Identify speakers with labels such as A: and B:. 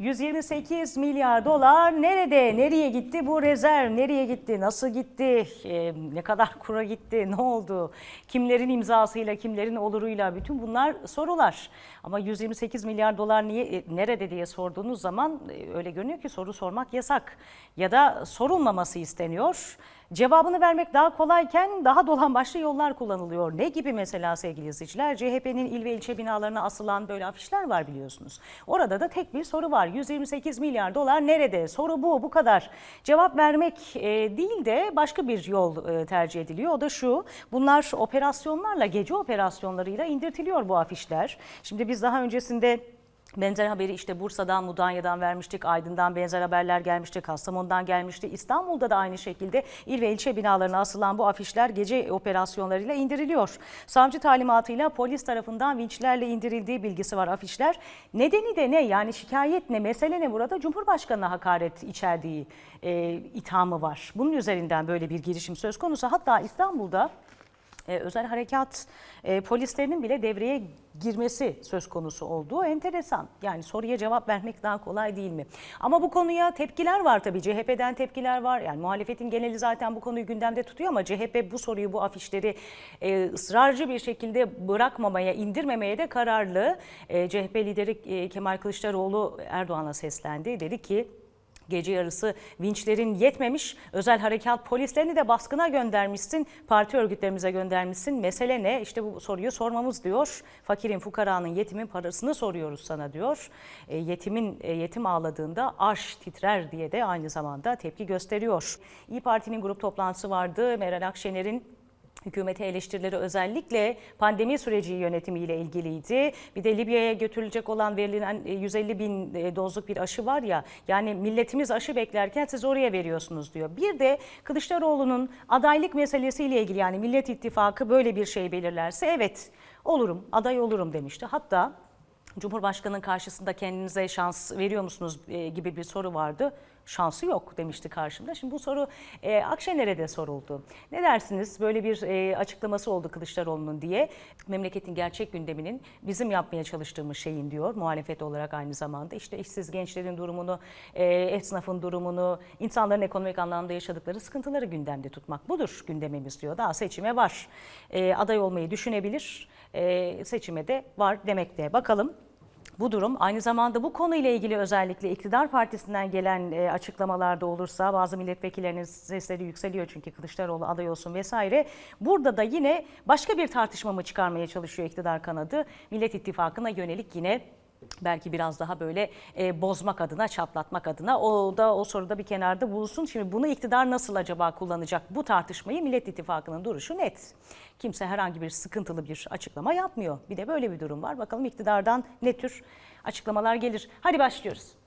A: 128 milyar dolar nerede? Nereye gitti bu rezerv? Nereye gitti? Nasıl gitti? Ee, ne kadar kura gitti? Ne oldu? Kimlerin imzasıyla, kimlerin oluruyla bütün bunlar sorular. Ama 128 milyar dolar niye e, nerede diye sorduğunuz zaman e, öyle görünüyor ki soru sormak yasak ya da sorulmaması isteniyor. Cevabını vermek daha kolayken daha dolambaçlı yollar kullanılıyor. Ne gibi mesela sevgili izleyiciler? CHP'nin il ve ilçe binalarına asılan böyle afişler var biliyorsunuz. Orada da tek bir soru var. 128 milyar dolar nerede? Soru bu, bu kadar. Cevap vermek e, değil de başka bir yol e, tercih ediliyor. O da şu. Bunlar operasyonlarla, gece operasyonlarıyla indirtiliyor bu afişler. Şimdi biz daha öncesinde Benzer haberi işte Bursa'dan, Mudanya'dan vermiştik, Aydın'dan benzer haberler gelmişti, Kastamonu'dan gelmişti. İstanbul'da da aynı şekilde il ve ilçe binalarına asılan bu afişler gece operasyonlarıyla indiriliyor. Savcı talimatıyla polis tarafından vinçlerle indirildiği bilgisi var afişler. Nedeni de ne? Yani şikayet ne? Mesele ne burada? Cumhurbaşkanına hakaret içerdiği e, ithamı var. Bunun üzerinden böyle bir girişim söz konusu. Hatta İstanbul'da e, özel harekat e, polislerinin bile devreye girmesi söz konusu olduğu enteresan. Yani soruya cevap vermek daha kolay değil mi? Ama bu konuya tepkiler var tabii. CHP'den tepkiler var. Yani muhalefetin geneli zaten bu konuyu gündemde tutuyor ama CHP bu soruyu, bu afişleri e, ısrarcı bir şekilde bırakmamaya, indirmemeye de kararlı. E, CHP lideri e, Kemal Kılıçdaroğlu Erdoğan'a seslendi. Dedi ki Gece yarısı vinçlerin yetmemiş, özel harekat polislerini de baskına göndermişsin, parti örgütlerimize göndermişsin. Mesele ne? İşte bu soruyu sormamız diyor. Fakirin, fukaranın, yetimin parasını soruyoruz sana diyor. E, yetimin e, yetim ağladığında arş titrer diye de aynı zamanda tepki gösteriyor. İyi Parti'nin grup toplantısı vardı. Meral Akşener'in Hükümete eleştirileri özellikle pandemi süreci yönetimiyle ilgiliydi. Bir de Libya'ya götürülecek olan verilen e, 150 bin e, dozluk bir aşı var ya yani milletimiz aşı beklerken siz oraya veriyorsunuz diyor. Bir de Kılıçdaroğlu'nun adaylık meselesiyle ilgili yani Millet İttifakı böyle bir şey belirlerse evet olurum aday olurum demişti. Hatta Cumhurbaşkanının karşısında kendinize şans veriyor musunuz e, gibi bir soru vardı. Şansı yok demişti karşımda. Şimdi bu soru e, Akşener'e de soruldu. Ne dersiniz böyle bir e, açıklaması oldu Kılıçdaroğlu'nun diye. Memleketin gerçek gündeminin bizim yapmaya çalıştığımız şeyin diyor muhalefet olarak aynı zamanda. İşte işsiz gençlerin durumunu, e, esnafın durumunu, insanların ekonomik anlamda yaşadıkları sıkıntıları gündemde tutmak. Budur gündemimiz diyor. Daha seçime var. E, aday olmayı düşünebilir. E, seçime de var demekte. Bakalım bu durum aynı zamanda bu konuyla ilgili özellikle iktidar partisinden gelen e, açıklamalarda olursa bazı milletvekillerinin sesleri yükseliyor çünkü Kılıçdaroğlu aday olsun vesaire. Burada da yine başka bir tartışma mı çıkarmaya çalışıyor iktidar kanadı? Millet İttifakı'na yönelik yine belki biraz daha böyle e, bozmak adına, çatlatmak adına o da o soruda bir kenarda bulunsun. Şimdi bunu iktidar nasıl acaba kullanacak? Bu tartışmayı Millet İttifakı'nın duruşu net. Kimse herhangi bir sıkıntılı bir açıklama yapmıyor. Bir de böyle bir durum var. Bakalım iktidardan ne tür açıklamalar gelir. Hadi başlıyoruz.